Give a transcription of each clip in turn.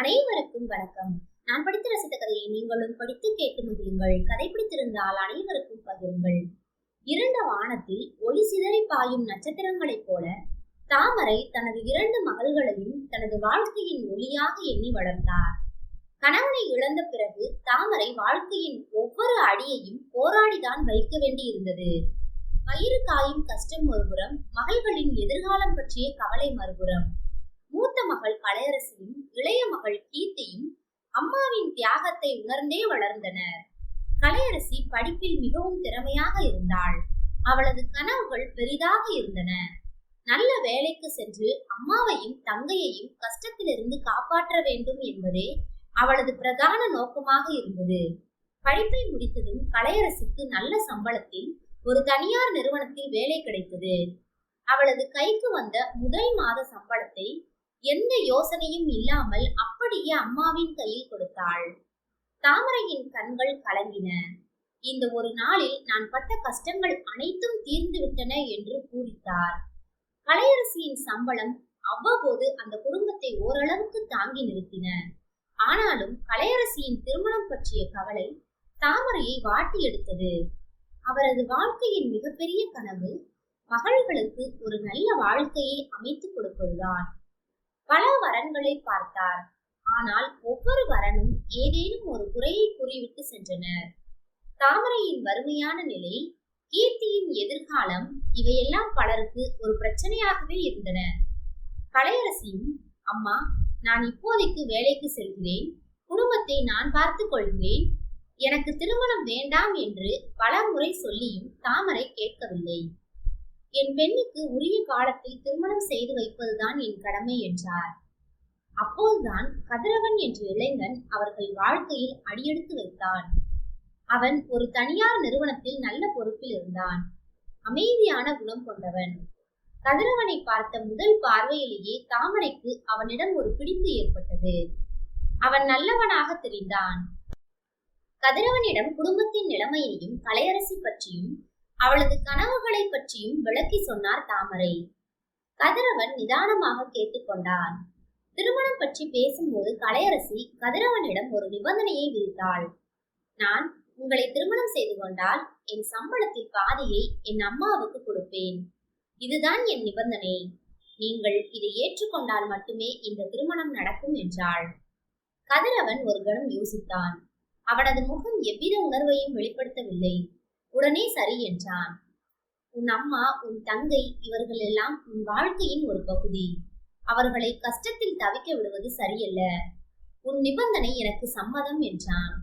அனைவருக்கும் வணக்கம். நான் படித்து ரசித்த கதையை நீங்களும் படித்து கேட்டு மகிழுங்கள். கதை பிடித்திருந்தால் அனைவருக்கும் பகிருங்கள். இருண்ட வானத்தில் ஒளி சிதறி பாயும் நட்சத்திரங்களைப் போல தாமரை தனது இரண்டு மகள்களையும் தனது வாழ்க்கையின் ஒளியாக எண்ணி வளர்த்தார். கணவனை இழந்த பிறகு தாமரை வாழ்க்கையின் ஒவ்வொரு அடியையும் போராடிதான் வைக்க வேண்டியிருந்தது. வயிறு காயும் கஷ்டம் ஒருபுறம் மகள்களின் எதிர்காலம் பற்றிய கவலை மறுபுறம் மகள் கலையரசியும் இளைய மகள் கீர்த்தியும் அம்மாவின் தியாகத்தை உணர்ந்தே வளர்ந்தனர். கலையரசி படிப்பில் மிகவும் திறமையாக இருந்தாள். அவளது கனவுகள் பெரிதாக இருந்தன. நல்ல வேலைக்கு சென்று அம்மாவையும் தங்கையையும் கஷ்டத்திலிருந்து காப்பாற்ற வேண்டும் என்பதே அவளது பிரதான நோக்கமாக இருந்தது. படிப்பை முடித்ததும் கலையரசிக்கு நல்ல சம்பளத்தில் ஒரு தனியார் நிறுவனத்தில் வேலை கிடைத்தது. அவளது கைக்கு வந்த முதல் மாத சம்பளத்தை எந்த யோசனையும் இல்லாமல் அப்படியே அம்மாவின் கையில் கொடுத்தாள். தாமரையின் கண்கள் கலங்கின. இந்த ஒரு நாளில் நான் பட்ட கஷ்டங்கள் அனைத்தும் தீர்ந்து விட்டன என்று பூரித்தார் கலையரசியின் சம்பளம் அவ்வப்போது அந்த குடும்பத்தை ஓரளவுக்கு தாங்கி நிறுத்தின. ஆனாலும் கலையரசியின் திருமணம் பற்றிய கவலை தாமரையை வாட்டி எடுத்தது. அவரது வாழ்க்கையின் மிகப்பெரிய கனவு மகள்களுக்கு ஒரு நல்ல வாழ்க்கையை அமைத்துக் கொடுப்பதுதான். பல வரன்களை பார்த்தார். ஆனால் ஒவ்வொரு வரனும் ஏதேனும் ஒரு குறையை கூறிவிட்டு சென்றனர். தாமரையின் வறுமையான நிலை கீர்த்தியின் எதிர்காலம் இவையெல்லாம் பலருக்கு ஒரு பிரச்சனையாகவே இருந்தன. கலையரசியும் அம்மா நான் இப்போதைக்கு வேலைக்கு செல்கிறேன். குடும்பத்தை நான் பார்த்துக் கொள்கிறேன். எனக்கு திருமணம் வேண்டாம் என்று பல முறை சொல்லியும் தாமரை கேட்கவில்லை. என் பெண்ணுக்கு உரிய காலத்தில் திருமணம் செய்து வைப்பதுதான் என் கடமை என்றார். அப்போதுதான் கதிரவன் என்ற இளைஞன் அவர்கள் வாழ்க்கையில் அடியெடுத்து வைத்தான். அவன் ஒரு தனியார் நிறுவனத்தில் நல்ல பொறுப்பில் இருந்தான். அமைதியான குணம் கொண்டவன். கதிரவனை பார்த்த முதல் பார்வையிலேயே தாமரைக்கு அவனிடம் ஒரு பிடிப்பு ஏற்பட்டது. அவன் நல்லவனாக தெரிந்தான். கதிரவனிடம் குடும்பத்தின் நிலைமையையும் கலையரசி பற்றியும் அவளது கனவுகளை பற்றியும் விளக்கி சொன்னார் தாமரை. கதிரவன் நிதானமாக கேட்டுக்கொண்டான் திருமணம் பற்றி பேசும்போது கலையரசி கதிரவனிடம் ஒரு நிபந்தனையை விதித்தாள். நான் உங்களை திருமணம் செய்து கொண்டால் என் சம்பளத்தில் பாதியை என் அம்மாவுக்கு கொடுப்பேன். இதுதான் என் நிபந்தனை. நீங்கள் இதை ஏற்றுக்கொண்டால் மட்டுமே இந்த திருமணம் நடக்கும் என்றாள். கதிரவன் ஒரு கணம் யோசித்தான். அவனது முகம் எவ்வித உணர்வையும் வெளிப்படுத்தவில்லை. உடனே சரி என்றான். உன் அம்மா உன் தங்கை இவர்கள் எல்லாம் உன் வாழ்க்கையின் ஒரு பகுதி. அவர்களை கஷ்டத்தில் தவிக்க விடுவது சரியல்ல. உன் நிபந்தனை எனக்கு சம்மதம் என்றான்.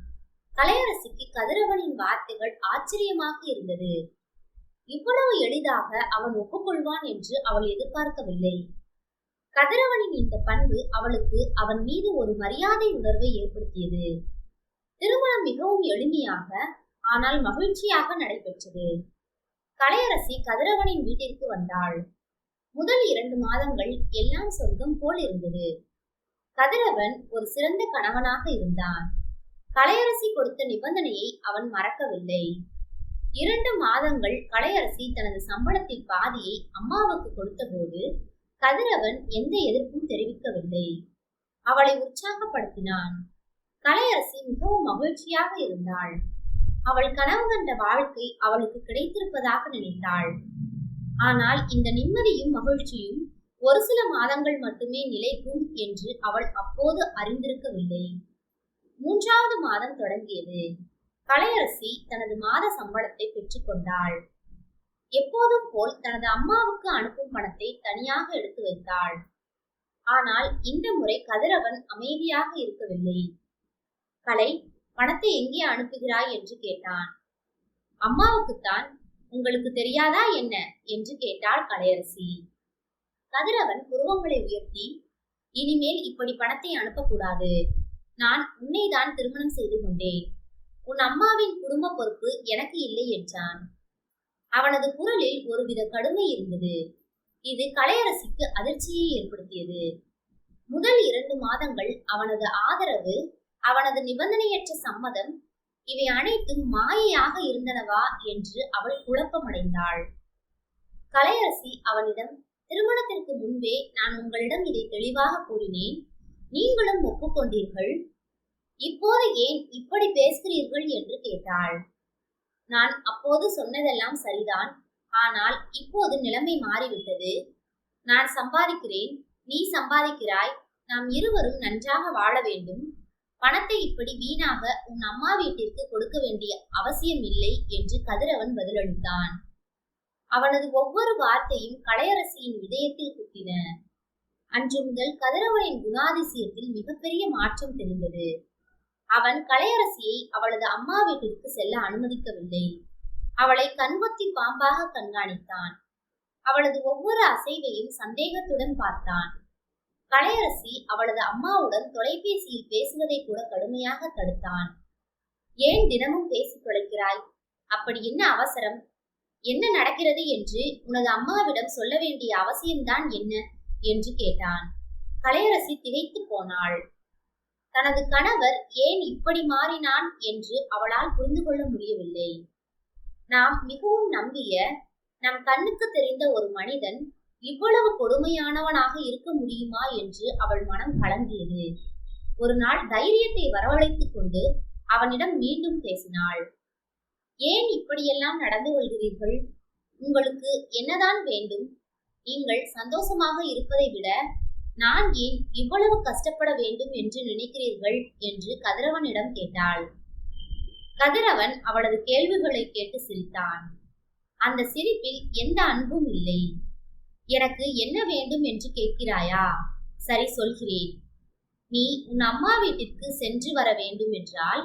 கலையரசிக்கு கதிரவனின் வார்த்தைகள் ஆச்சரியமாக இருந்தது. இவ்வளவு எளிதாக அவன் ஒப்புக்கொள்வான் என்று அவள் எதிர்பார்க்கவில்லை. கதிரவனின் இந்த பண்பு அவளுக்கு அவன் மீது ஒரு மரியாதை உணர்வை ஏற்படுத்தியது. திருமணம் மிகவும் எளிமையாக ஆனால் மகிழ்ச்சியாக நடைபெற்றது. கலையரசி கதிரவனின் வீட்டிற்கு வந்தாள். முதல் இரண்டு மாதங்கள் எல்லாம் சொர்க்கம் போல் இருந்தது. கதிரவன் ஒரு சிறந்த கணவனாக இருந்தான். கலையரசி கொடுத்த நிபந்தனையை அவன் மறக்கவில்லை. இரண்டு மாதங்கள் கலையரசி தனது சம்பளத்தில் பாதியை அம்மாவுக்கு கொடுத்தபோது கதிரவன் எந்த எதிர்ப்பும் தெரிவிக்கவில்லை. அவளை உற்சாகப்படுத்தினான். கலையரசி மிகவும் மகிழ்ச்சியாக இருந்தாள். அவள் கனவு கண்ட வாழ்க்கை அவளுக்கு கிடைத்திருப்பதாக நினைத்தாள். ஆனால் இந்த நிம்மதியும் மகிழ்ச்சியும் ஒரு சில மாதங்கள் மட்டுமே நிலைக்கும் என்று அவள் அப்போது அறிந்திருக்கவில்லை. மூன்றாவது மாதம் தொடங்கியது. கலையரசி தனது மாத சம்பளத்தை பெற்றுக்கொண்டாள் எப்போதும் போல் தனது அம்மாவுக்கு அனுப்பும் பணத்தை தனியாக எடுத்து வைத்தாள். ஆனால் இந்த முறை கதிரவன் அமைதியாக இருக்கவில்லை. கலை பணத்தை எங்கே அனுப்புகிறாய் என்று கேட்டான். அம்மாவுக்குத்தான் உங்களுக்கு தெரியாதா என்ன? என்று கேட்டாள் கலையரசி. கதிரவன் புருவங்களை உயர்த்தி இனிமேல் இப்படி பணத்தை அனுப்பக்கூடாது. நான் உன்னைதான் திருமணம் செய்து கொண்டேன். உன் அம்மாவின் குடும்ப பொறுப்பு எனக்கு இல்லை என்றான். அவனது குரலில் ஒருவித கடுமை இருந்தது. இது கலையரசிக்கு அதிர்ச்சியை ஏற்படுத்தியது. முதல் இரண்டு மாதங்கள் அவனது ஆதரவு அவனது நிபந்தனையற்ற சம்மதம் இவை அனைத்தும் மாயையாக இருந்தனவா? என்று அவள் குழப்பமடைந்தாள். கலையரசி அவனிடம் திருமணத்திற்கு முன்பே நான் உங்களிடம் இதை தெளிவாக கூறினேன். நீங்களும் ஒப்புக்கொண்டீர்கள். இப்போது ஏன் இப்படி பேசுகிறீர்கள்? என்று கேட்டாள். நான் அப்போது சொன்னதெல்லாம் சரிதான். ஆனால் இப்போது நிலைமை மாறிவிட்டது. நான் சம்பாதிக்கிறேன். நீ சம்பாதிக்கிறாய். நாம் இருவரும் நன்றாக வாழ வேண்டும். பணத்தை இப்படி வீணாக உன் அம்மா வீட்டிற்கு கொடுக்க வேண்டிய அவசியம் இல்லை என்று கதிரவன் பதிலளித்தான். அவனது ஒவ்வொரு வார்த்தையும் கலையரசியின் இதயத்தில் குத்தின. அன்று முதல் கதிரவனின் குணாதிசயத்தில் மிகப்பெரிய மாற்றம் தெரிந்தது. அவன் கலையரசியை அவளது அம்மா வீட்டிற்கு செல்ல அனுமதிக்கவில்லை. அவளை கண்கொத்தி பாம்பாக கண்காணித்தான். அவளது ஒவ்வொரு அசைவையும் சந்தேகத்துடன் பார்த்தான். கலையரசி அவளது அம்மாவுடன் தொலைபேசியில் பேசுவதை கூட கடுமையாக தடுத்தான். ஏன் தினமும் பேசி தொலைக்கிறாய் அப்படி என்ன அவசரம்? என்ன நடக்கிறது என்று உனது அம்மாவிடம் சொல்ல வேண்டிய அவசியம்தான் என்ன? என்று கேட்டான். கலையரசி திகைத்து போனாள். தனது கணவர் ஏன் இப்படி மாறினான்? என்று அவளால் புரிந்து கொள்ள முடியவில்லை. நாம் மிகவும் நம்பிய நம் கண்ணுக்கு தெரிந்த ஒரு மனிதன் இவ்வளவு கொடுமையானவனாக இருக்க முடியுமா என்று அவள் மனம் கலங்கியது. ஒரு நாள் தைரியத்தை வரவழைத்துக் கொண்டு அவனிடம் மீண்டும் பேசினாள். ஏன் இப்படியெல்லாம் நடந்து கொள்கிறீர்கள்? உங்களுக்கு என்னதான் வேண்டும்? நீங்கள் சந்தோஷமாக இருப்பதை விட நான் ஏன் இவ்வளவு கஷ்டப்பட வேண்டும் என்று நினைக்கிறீர்கள்? என்று கதிரவனிடம் கேட்டாள். கதிரவன் அவளது கேள்விகளை கேட்டு சிரித்தான். அந்த சிரிப்பில் எந்த அன்பும் இல்லை. எனக்கு என்ன வேண்டும் என்று கேட்கிறாயா? சரி சொல்கிறேன். நீ உன் அம்மா வீட்டிற்கு சென்று வர வேண்டும் என்றால்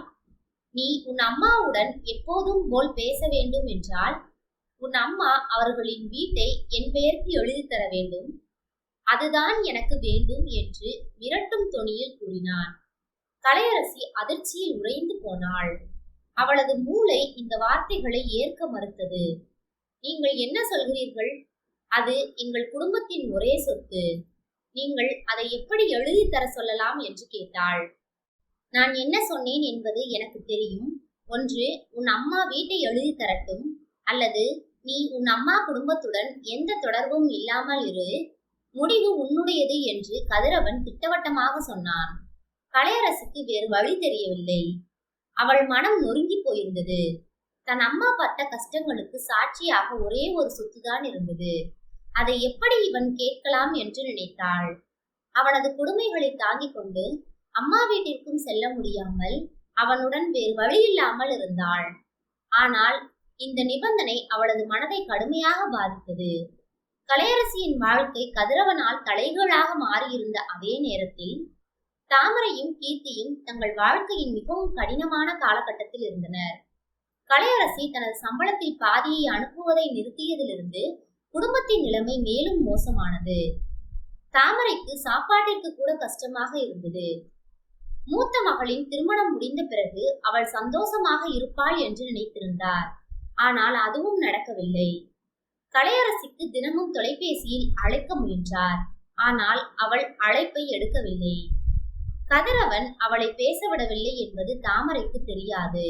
நீ உன் அம்மாவுடன் எப்போதும் போல் பேச வேண்டும் என்றால் உன் அம்மா அவர்களின் வீட்டை என் பெயருக்கு எழுதி தர வேண்டும். அதுதான் எனக்கு வேண்டும் என்று மிரட்டும் தொனியில் கூறினான். கலையரசி அதிர்ச்சியில் உறைந்து போனாள். அவளது மூளை இந்த வார்த்தைகளை ஏற்க மறுத்தது. நீங்கள் என்ன சொல்கிறீர்கள்? அது எங்கள் குடும்பத்தின் ஒரே சொத்து. நீங்கள் அதை எப்படி எழுதி தர சொல்லலாம் என்று கேட்டாள். நான் என்ன சொன்னேன் என்பது எனக்கு தெரியும். ஒன்று உன் அம்மா வீட்டை எழுதி தரட்டும். அல்லது நீ உன் அம்மா குடும்பத்துடன் எந்த தொடர்பும் இல்லாமல் இரு. முடிவு உன்னுடையது என்று கதிரவன் திட்டவட்டமாக சொன்னான். கலையரசுக்கு வேறு வழி தெரியவில்லை. அவள் மனம் நொறுங்கி போயிருந்தது. தன் அம்மா பட்ட கஷ்டங்களுக்கு சாட்சியாக ஒரே ஒரு சொத்துதான் இருந்தது. அதை எப்படி இவன் கேட்கலாம் என்று நினைத்தாள். அவனது கொடுமைகளை தாங்கிக் கொண்டு அம்மா வீட்டிற்கும் செல்ல முடியாமல் அவனுடன் வேறு வழி இல்லாமல் இருந்தாள். ஆனால் இந்த நிபந்தனை அவளது மனதை கடுமையாக பாதித்தது. கலையரசியின் வாழ்க்கை கதிரவனால் தலைகளாக மாறியிருந்த அதே நேரத்தில் தாமரையும் கீர்த்தியும் தங்கள் வாழ்க்கையின் மிகவும் கடினமான காலகட்டத்தில் இருந்தனர். கலையரசி தனது சம்பளத்தில் பாதியை அனுப்புவதை நிறுத்தியதிலிருந்து குடும்பத்தின் நிலைமை மேலும் மோசமானது. தாமரைக்கு சாப்பாட்டிற்கு கூட கஷ்டமாக இருந்தது. மூத்த மகளின் திருமணம் முடிந்த பிறகு அவள் சந்தோஷமாக இருப்பாள் என்று நினைத்திருந்தார். ஆனால் அதுவும் நடக்கவில்லை. கலையரசிக்கு தினமும் தொலைபேசியில் அழைக்க முயன்றார். ஆனால் அவள் அழைப்பை எடுக்கவில்லை. கதிரவன் அவளை பேசவிடவில்லை என்பது தாமரைக்கு தெரியாது.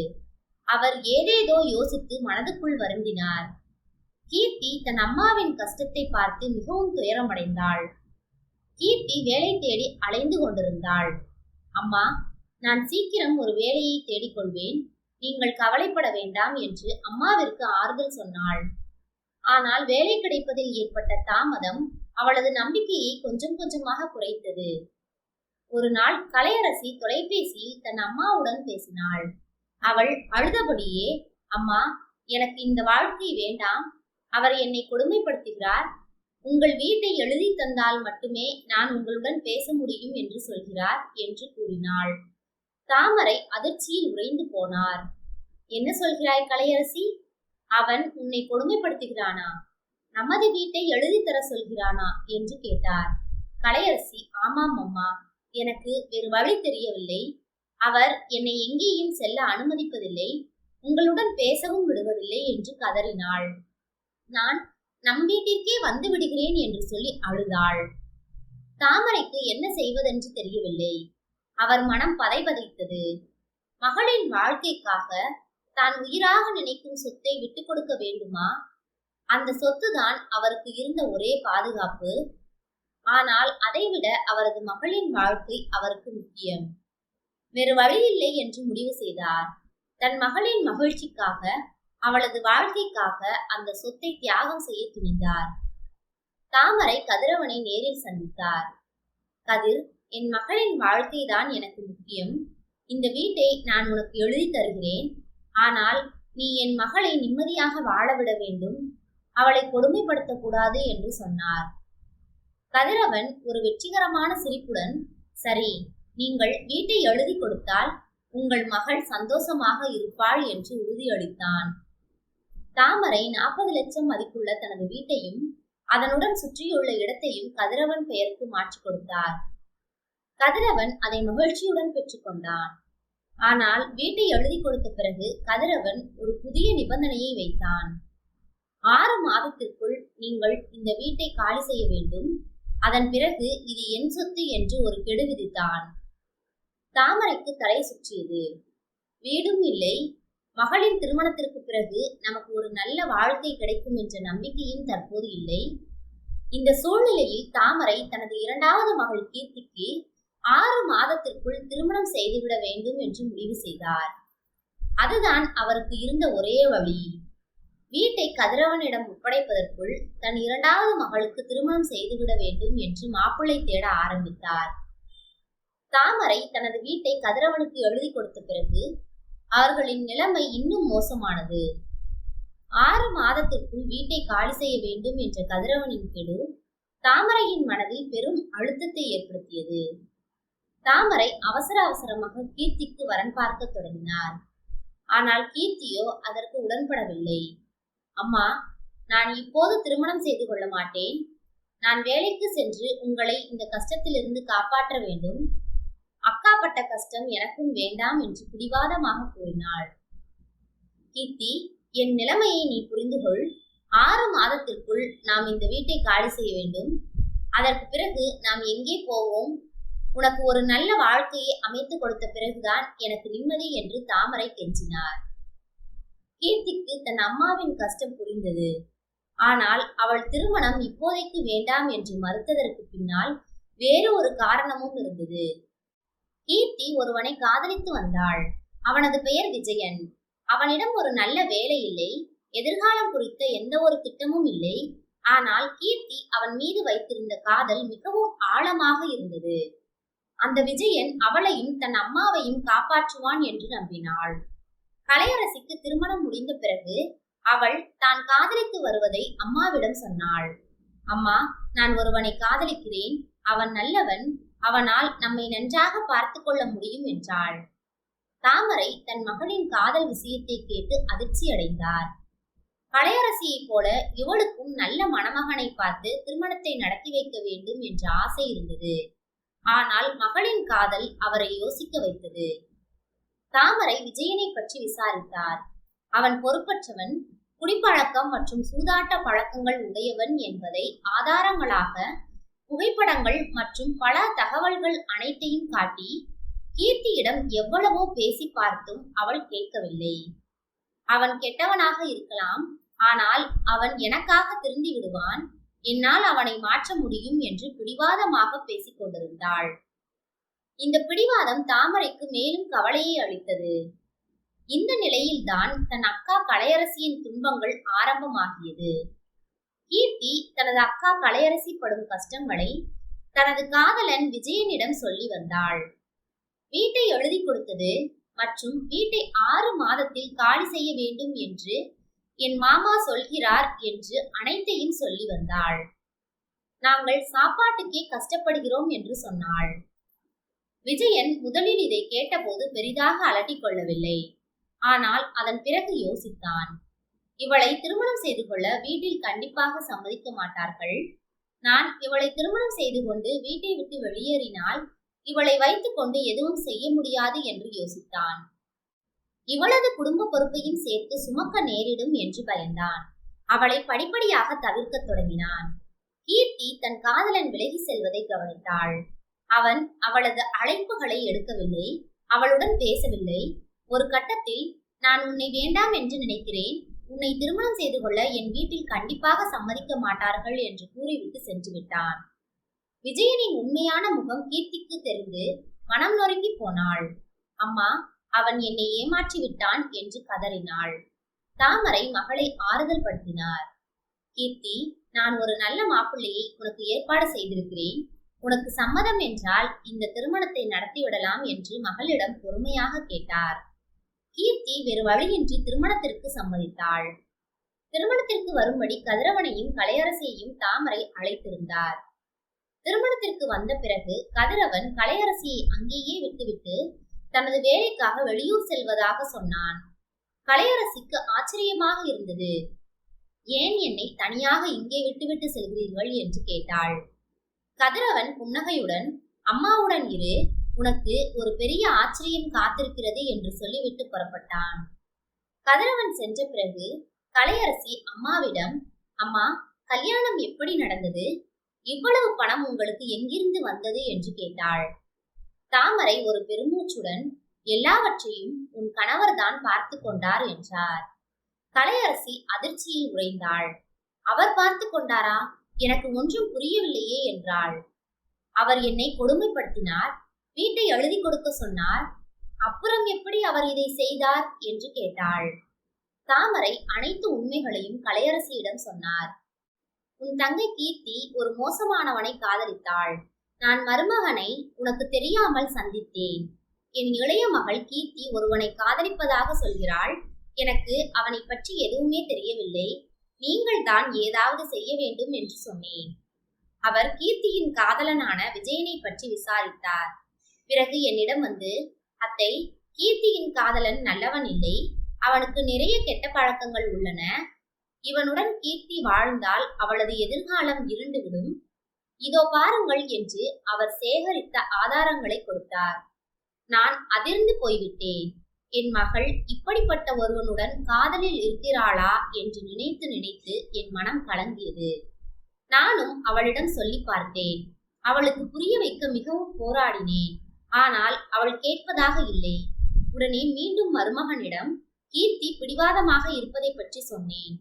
அவர் ஏதேதோ யோசித்து மனதுக்குள் வருந்தினார். கீர்த்தி தன் அம்மாவின் கஷ்டத்தை பார்த்து மிகவும் துயரமடைந்தாள். கீர்த்தி வேலை தேடி அலைந்து கொண்டிருந்தாள். அம்மா நான் சீக்கிரம் ஒரு வேலையை தேடிக்கொள்வேன். நீங்கள் கவலைப்பட வேண்டாம் என்று அம்மாவிற்கு ஆறுதல் சொன்னாள். ஆனால் வேலை கிடைப்பதில் ஏற்பட்ட தாமதம் அவளது நம்பிக்கையை கொஞ்சம் கொஞ்சமாக குறைத்தது. ஒரு நாள் கலையரசி தொலைபேசியில் தன் அம்மாவுடன் பேசினாள். அவள் அழுதபடியே அம்மா எனக்கு இந்த வாழ்க்கை வேண்டாம். அவர் என்னை கொடுமைப்படுத்துகிறார். உங்கள் வீட்டை எழுதி தந்தால் மட்டுமே நான் உங்களுடன் பேச முடியும் என்று சொல்கிறார் என்று கூறினாள். தாமரை அதிர்ச்சியில் உறைந்து போனார். என்ன சொல்கிறாய் கலையரசி? அவன் உன்னை கொடுமைப்படுத்துகிறானா? நமது வீட்டை எழுதி தர சொல்கிறானா? என்று கேட்டார். கலையரசி ஆமாம் அம்மா. எனக்கு வேறு வழி தெரியவில்லை. அவர் என்னை எங்கேயும் செல்ல அனுமதிப்பதில்லை உங்களுடன் பேசவும் விடுவதில்லை என்று கதறினாள். நான் நம் வீட்டிற்கே வந்து விடுகிறேன் என்று சொல்லி அழுதாள். தாமரைக்கு என்ன செய்வதென்று தெரியவில்லை. அவர் மனம் பதைபதைத்தது. மகளின் வாழ்க்கைக்காக தான் உயிராக நினைக்கும் சொத்தை விட்டுக் கொடுக்க வேண்டுமா? அந்த சொத்து தான் அவருக்கு இருந்த ஒரே பாதுகாப்பு. ஆனால் அதைவிட அவரது மகளின் வாழ்க்கை அவருக்கு முக்கியம். வேறு வழியில்லை என்று முடிவு செய்தார். தன் மகளின் மகிழ்ச்சிக்காக அவளது வாழ்க்கைக்காக அந்த சொத்தை தியாகம் செய்ய துணிந்தார். தாமரை கதிரவனை நேரில் சந்தித்தார். கதிர் என் மகளின் வாழ்க்கை தான் எனக்கு முக்கியம். இந்த வீட்டை நான் உனக்கு எழுதி தருகிறேன். ஆனால் நீ என் மகளை நிம்மதியாக வாழ விட வேண்டும். அவளை கொடுமைப்படுத்தக்கூடாது என்று சொன்னார். கதிரவன் ஒரு வெற்றிகரமான சிரிப்புடன் சரி நீங்கள் வீட்டை எழுதி கொடுத்தால் உங்கள் மகள் சந்தோஷமாக இருப்பாள் என்று உறுதியளித்தான். தாமரை நாற்பது லட்சம் மதிப்புள்ள தனது வீட்டையும் அதனுடன் சுற்றியுள்ள இடத்தையும் கதிரவன் பெயருக்கு மாற்றிக் கொடுத்தார். கதிரவன் அதை மகிழ்ச்சியுடன் பெற்றுக்கொண்டான் ஆனால் வீட்டை எழுதி கொடுத்த பிறகு கதிரவன் ஒரு புதிய நிபந்தனையை வைத்தான். ஆறு மாதத்திற்குள் நீங்கள் இந்த வீட்டை காலி செய்ய வேண்டும். அதன் பிறகு இது என் சொத்து என்று ஒரு கெடு விதித்தான். தாமரைக்கு தலை சுற்றியது. வீடும் இல்லை. மகளின் திருமணத்திற்கு பிறகு நமக்கு ஒரு நல்ல வாழ்க்கை கிடைக்கும் என்ற நம்பிக்கையும் தற்போது இல்லை. இந்த சூழ்நிலையில் தாமரை தனது இரண்டாவது மகள் கீர்த்திக்கு ஆறு மாதத்திற்குள் திருமணம் செய்துவிட வேண்டும் என்று முடிவு செய்தார். அதுதான் அவருக்கு இருந்த ஒரே வழி. வீட்டை கதிரவனிடம் ஒப்படைப்பதற்குள் தன் இரண்டாவது மகளுக்கு திருமணம் செய்துவிட வேண்டும் என்று மாப்பிள்ளை தேட ஆரம்பித்தார். தாமரை தனது வீட்டை கதிரவனுக்கு எழுதி கொடுத்த பிறகு அவர்களின் நிலைமை இன்னும் மோசமானது. ஆறு மாதத்திற்குள் வீட்டை காலி செய்ய வேண்டும் என்ற கதிரவனின் கெடு தாமரையின் மனதில் பெரும் அழுத்தத்தை ஏற்படுத்தியது. தாமரை அவசர அவசரமாக கீர்த்திக்கு வரன் பார்க்க தொடங்கினார். ஆனால் கீர்த்தியோ அதற்கு உடன்படவில்லை. அம்மா நான் இப்போது திருமணம் செய்து கொள்ள மாட்டேன். நான் வேலைக்கு சென்று உங்களை இந்த கஷ்டத்திலிருந்து காப்பாற்ற வேண்டும். அக்காப்பட்ட கஷ்டம் எனக்கும் வேண்டாம் என்று பிடிவாதமாக கூறினாள். கீர்த்தி என் நிலைமையை நீ புரிந்து கொள். ஆறு மாதத்திற்குள் நாம் இந்த வீட்டை காலி செய்ய வேண்டும். அதற்கு பிறகு நாம் எங்கே போவோம்? உனக்கு ஒரு நல்ல வாழ்க்கையை அமைத்து கொடுத்த பிறகுதான் எனக்கு நிம்மதி என்று தாமரை கெஞ்சினார். கீர்த்திக்கு தன் அம்மாவின் கஷ்டம் புரிந்தது. ஆனால் அவள் திருமணம் இப்போதைக்கு வேண்டாம் என்று மறுத்ததற்கு பின்னால் வேறு ஒரு காரணமும் இருந்தது. கீர்த்தி ஒருவனை காதலித்து வந்தாள். அவனது பெயர் விஜயன். அவனிடம் ஒரு நல்ல வேலை இல்லை. எதிர்காலம் குறித்த எந்த ஒரு திட்டமும் இல்லை. ஆனால் கீர்த்தி அவன் மீது வைத்திருந்த காதல் மிகவும் ஆழமாக இருந்தது. அந்த விஜயன் அவளையும் தன் அம்மாவையும் காப்பாற்றுவான் என்று நம்பினாள். கலையரசிக்கு திருமணம் முடிந்த பிறகு அவள் தான் காதலித்து வருவதை அம்மாவிடம் சொன்னாள். அம்மா நான் ஒருவனை காதலிக்கிறேன். அவன் நல்லவன். அவனால் நம்மை நன்றாக பார்த்து கொள்ள முடியும் என்றாள். தாமரை தன் மகளின் காதல் விஷயத்தை கேட்டு அதிர்ச்சி அடைந்தார். கலையரசியைப் போல இவளுக்கும் நல்ல மணமகனை பார்த்து திருமணத்தை நடத்தி வைக்க வேண்டும் என்ற ஆசை இருந்தது. ஆனால் மகளின் காதல் அவரை யோசிக்க வைத்தது. தாமரை விஜயனை பற்றி விசாரித்தார். அவன் பொறுப்பற்றவன் குடிப்பழக்கம் மற்றும் சூதாட்ட பழக்கங்கள் உடையவன் என்பதை ஆதாரங்களாக புகைப்படங்கள் மற்றும் பல தகவல்கள் அனைத்தையும் காட்டி கீர்த்தியிடம் எவ்வளவோ பேசி பார்த்தும் அவள் கேட்கவில்லை. அவன் கெட்டவனாக இருக்கலாம் ஆனால் அவன் எனக்காக திருந்தி விடுவான். என்னால் அவனை மாற்ற முடியும் என்று பிடிவாதமாக பேசிக் கொண்டிருந்தாள். இந்த பிடிவாதம் தாமரைக்கு மேலும் கவலையை அளித்தது. இந்த நிலையில்தான் தன் அக்கா கலையரசியின் துன்பங்கள் ஆரம்பமாகியது. கீர்த்தி தனது அக்கா கலையரசி படும் கஷ்டங்களை தனது காதலன் விஜயனிடம் சொல்லி வந்தாள். வீட்டை எழுதி கொடுத்தது மற்றும் வீட்டை ஆறு மாதத்தில் காலி செய்ய வேண்டும் என்று என் மாமா சொல்கிறார் என்று அனைத்தையும் சொல்லி வந்தாள். நாங்கள் சாப்பாட்டுக்கே கஷ்டப்படுகிறோம் என்று சொன்னாள். விஜயன் முதலில் இதை கேட்டபோது பெரிதாக அலட்டிக் கொள்ளவில்லை. ஆனால் அதன் பிறகு யோசித்தான். இவளை திருமணம் செய்து கொள்ள வீட்டில் கண்டிப்பாக சம்மதிக்க மாட்டார்கள். நான் இவளை திருமணம் செய்து கொண்டு வீட்டை விட்டு வெளியேறினால் இவளை வைத்துக்கொண்டு எதுவும் செய்ய முடியாது என்று யோசித்தான். இவளது குடும்ப பொறுப்பையும் சேர்த்து சுமக்க நேரிடும் என்று பயந்தான். அவளை படிப்படியாக தவிர்க்க தொடங்கினான். கீர்த்தி தன் காதலன் விலகி செல்வதை கவனித்தாள். அவன் அவளது அழைப்புகளை எடுக்கவில்லை அவளுடன் பேசவில்லை. ஒரு கட்டத்தில் நான் உன்னை வேண்டாம் என்று நினைக்கிறேன். உன்னை திருமணம் செய்து கொள்ள என் வீட்டில் கண்டிப்பாக சம்மதிக்க மாட்டார்கள் என்று கூறிவிட்டு சென்று விட்டான் விஜயனின் உண்மையான முகம் கீர்த்திக்கு தெரிந்து மனம் நொறுங்கி போனாள். அம்மா அவன் என்னை ஏமாற்றி விட்டான் என்று கதறினாள். தாமரை மகளை ஆறுதல் படுத்தினார். கீர்த்தி நான் ஒரு நல்ல மாப்பிள்ளையை உனக்கு ஏற்பாடு செய்திருக்கிறேன். உனக்கு சம்மதம் என்றால் இந்த திருமணத்தை நடத்திவிடலாம் என்று மகளிடம் பொறுமையாக கேட்டார். கீர்த்தி வேறு வழியின்றி திருமணத்திற்கு சம்மதித்தாள். திருமணத்திற்கு வரும்படி கதிரவனையும் கலையரசியையும் தாமரை அழைத்திருந்தார். திருமணத்திற்கு வந்த பிறகு கதிரவன் கலையரசியை அங்கேயே விட்டுவிட்டு தனது வேலைக்காக வெளியூர் செல்வதாக சொன்னான். கலையரசிக்கு ஆச்சரியமாக இருந்தது. ஏன் என்னை தனியாக இங்கே விட்டுவிட்டு செல்கிறீர்கள்? என்று கேட்டாள். கதிரவன் புன்னகையுடன் அம்மாவுடன் இரு உனக்கு ஒரு பெரிய ஆச்சரியம் காத்திருக்கிறது என்று சொல்லிவிட்டு புறப்பட்டான். கதிரவன் சென்ற பிறகு கலையரசி அம்மாவிடம் அம்மா கல்யாணம் எப்படி நடந்தது? இவ்வளவு பணம் உங்களுக்கு எங்கிருந்து வந்தது? என்று கேட்டாள். தாமரை ஒரு பெருமூச்சுடன் எல்லாவற்றையும் உன் கணவர்தான் பார்த்து கொண்டார் என்றார். கலையரசி அதிர்ச்சியில் உறைந்தாள். அவர் பார்த்து கொண்டாரா? எனக்கு ஒன்றும் புரியவில்லையே என்றாள். அவர் என்னை கொடுமைப்படுத்தினார். வீட்டை எழுதி கொடுக்க சொன்னார் அப்புறம் எப்படி அவர் இதை செய்தார்? என்று கேட்டாள். தாமரை அனைத்து உண்மைகளையும் கலையரசியிடம் சொன்னார். உன் தங்கை கீர்த்தி ஒரு மோசமானவனை காதலித்தாள். நான் மருமகனை உனக்கு தெரியாமல் சந்தித்தேன். என் இளைய மகள் கீர்த்தி ஒருவனை காதலிப்பதாக சொல்கிறாள். எனக்கு அவனை பற்றி எதுவுமே தெரியவில்லை. நீங்கள் தான் ஏதாவது செய்ய வேண்டும் என்று சொன்னேன். அவர் கீர்த்தியின் காதலனான விஜயனை பற்றி விசாரித்தார். பிறகு என்னிடம் வந்து அத்தை கீர்த்தியின் காதலன் நல்லவன் இல்லை. அவனுக்கு நிறைய கெட்ட பழக்கங்கள் உள்ளன. இவனுடன் கீர்த்தி வாழ்ந்தால் அவளது எதிர்காலம் இருண்டுவிடும் இதோ பாருங்கள் என்று அவர் சேகரித்த ஆதாரங்களை கொடுத்தார். நான் அதிர்ந்து போய்விட்டேன். என் மகள் இப்படிப்பட்ட ஒருவனுடன் காதலில் இருக்கிறாளா? என்று நினைத்து நினைத்து என் மனம் கலங்கியது. நானும் அவளிடம் சொல்லி பார்த்தேன். அவளுக்கு புரிய வைக்க மிகவும் போராடினேன். ஆனால் அவள் கேட்பதாக இல்லை. உடனே மீண்டும் மருமகனிடம் கீர்த்தி பிடிவாதமாக இருப்பதை பற்றி சொன்னேன்.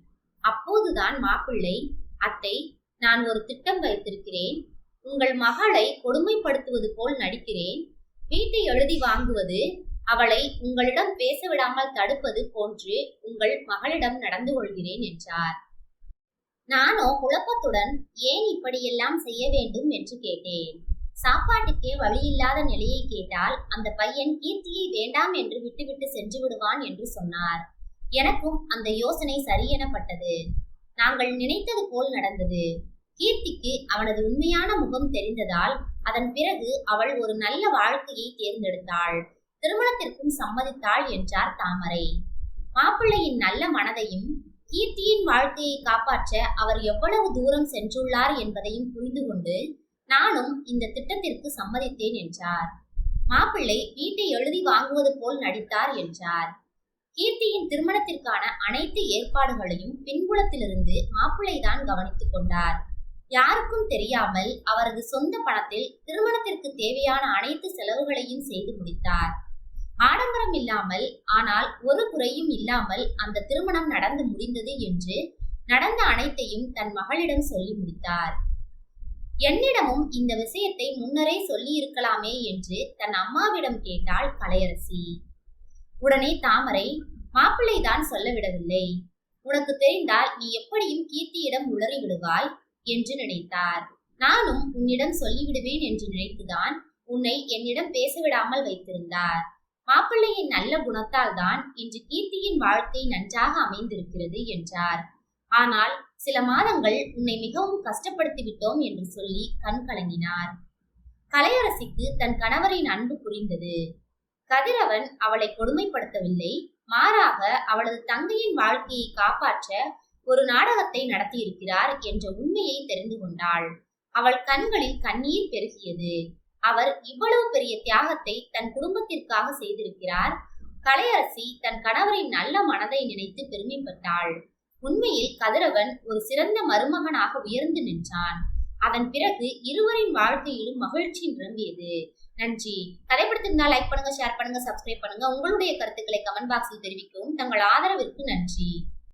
அப்போதுதான் மாப்பிள்ளை அத்தை நான் ஒரு திட்டம் வைத்திருக்கிறேன். உங்கள் மகளை கொடுமைப்படுத்துவது போல் நடிக்கிறேன். வீட்டை எழுதி வாங்குவது அவளை உங்களிடம் பேச விடாமல் தடுப்பது போன்று உங்கள் மகளிடம் நடந்து கொள்கிறேன் என்றார். நானோ குழப்பத்துடன் ஏன் இப்படியெல்லாம் செய்ய வேண்டும் என்று கேட்டேன். சாப்பாட்டுக்கே வழியில்லாத நிலையை கேட்டால் அந்த பையன் கீர்த்தியை வேண்டாம் என்று விட்டுவிட்டு சென்று விடுவான் என்று சொன்னார். எனக்கும் அந்த யோசனை சரியெனப்பட்டது நாங்கள் நினைத்தது போல் நடந்தது. கீர்த்திக்கு அவனது உண்மையான முகம் தெரிந்ததால் அதன் பிறகு அவள் ஒரு நல்ல வாழ்க்கையை தேர்ந்தெடுத்தாள். திருமணத்திற்கும் சம்மதித்தாள் என்றார் தாமரை. மாப்பிள்ளையின் நல்ல மனதையும் கீர்த்தியின் வாழ்க்கையை காப்பாற்ற அவர் எவ்வளவு தூரம் சென்றுள்ளார் என்பதையும் புரிந்து கொண்டு நானும் இந்த திட்டத்திற்கு சம்மதித்தேன் என்றார். மாப்பிள்ளை வீட்டை எழுதி வாங்குவது போல் நடித்தார் என்றார். கீர்த்தியின் திருமணத்திற்கான அனைத்து ஏற்பாடுகளையும் பின்புலத்திலிருந்து மாப்பிள்ளைதான் கவனித்துக் கொண்டார். யாருக்கும் தெரியாமல் அவரது சொந்த பணத்தில் திருமணத்திற்கு தேவையான அனைத்து செலவுகளையும் செய்து முடித்தார். ஆடம்பரம் இல்லாமல் ஆனால் ஒரு குறையும் இல்லாமல் அந்த திருமணம் நடந்து முடிந்தது என்று நடந்த அனைத்தையும் தன் மகளிடம் சொல்லி முடித்தார். என்னிடமும் இந்த விஷயத்தை முன்னரே சொல்லியிருக்கலாமே என்று தன் அம்மாவிடம் கேட்டாள் கலையரசி. உடனே தாமரை மாப்பிள்ளை தான் சொல்ல விடவில்லை. உனக்கு தெரிந்தால் நீ எப்படியும் கீர்த்தியிடம் உளறி விடுவாய் என்று நினைத்தார். நானும் உன்னிடம் சொல்லிவிடுவேன் என்று நினைத்துதான் உன்னை என்னிடம் பேச விடாமல் வைத்திருந்தார். மாப்பிள்ளையின் நல்ல குணத்தால் தான் இன்று கீர்த்தியின் வாழ்க்கை நன்றாக அமைந்திருக்கிறது என்றார். ஆனால் சில மாதங்கள் உன்னை மிகவும் கஷ்டப்படுத்தி விட்டோம் என்று சொல்லி கண் கலங்கினார். கலையரசிக்கு தன் கணவரின் அன்பு புரிந்தது. கதிரவன் அவளை கொடுமைப்படுத்தவில்லை. மாறாக அவளது தங்கையின் வாழ்க்கையை காப்பாற்ற ஒரு நாடகத்தை நடத்தியிருக்கிறார் என்ற உண்மையை தெரிந்து கொண்டாள். அவள் கண்களில் கண்ணீர் பெருகியது. அவர் இவ்வளவு பெரிய தியாகத்தை தன் குடும்பத்திற்காக செய்திருக்கிறார். கலையரசி தன் கணவரின் நல்ல மனதை நினைத்து பெருமைப்பட்டாள். உண்மையில் கதிரவன் ஒரு சிறந்த மருமகனாக உயர்ந்து நின்றான். அதன் பிறகு இருவரின் வாழ்க்கையிலும் மகிழ்ச்சி நிரம்பியது. நன்றி. கதை பிடித்திருந்தால் லைக் பண்ணுங்க ஷேர் பண்ணுங்க சப்ஸ்கிரைப் பண்ணுங்க. உங்களுடைய கருத்துக்களை கமெண்ட் பாக்ஸில் தெரிவிக்கவும். தங்கள் ஆதரவிற்கு நன்றி.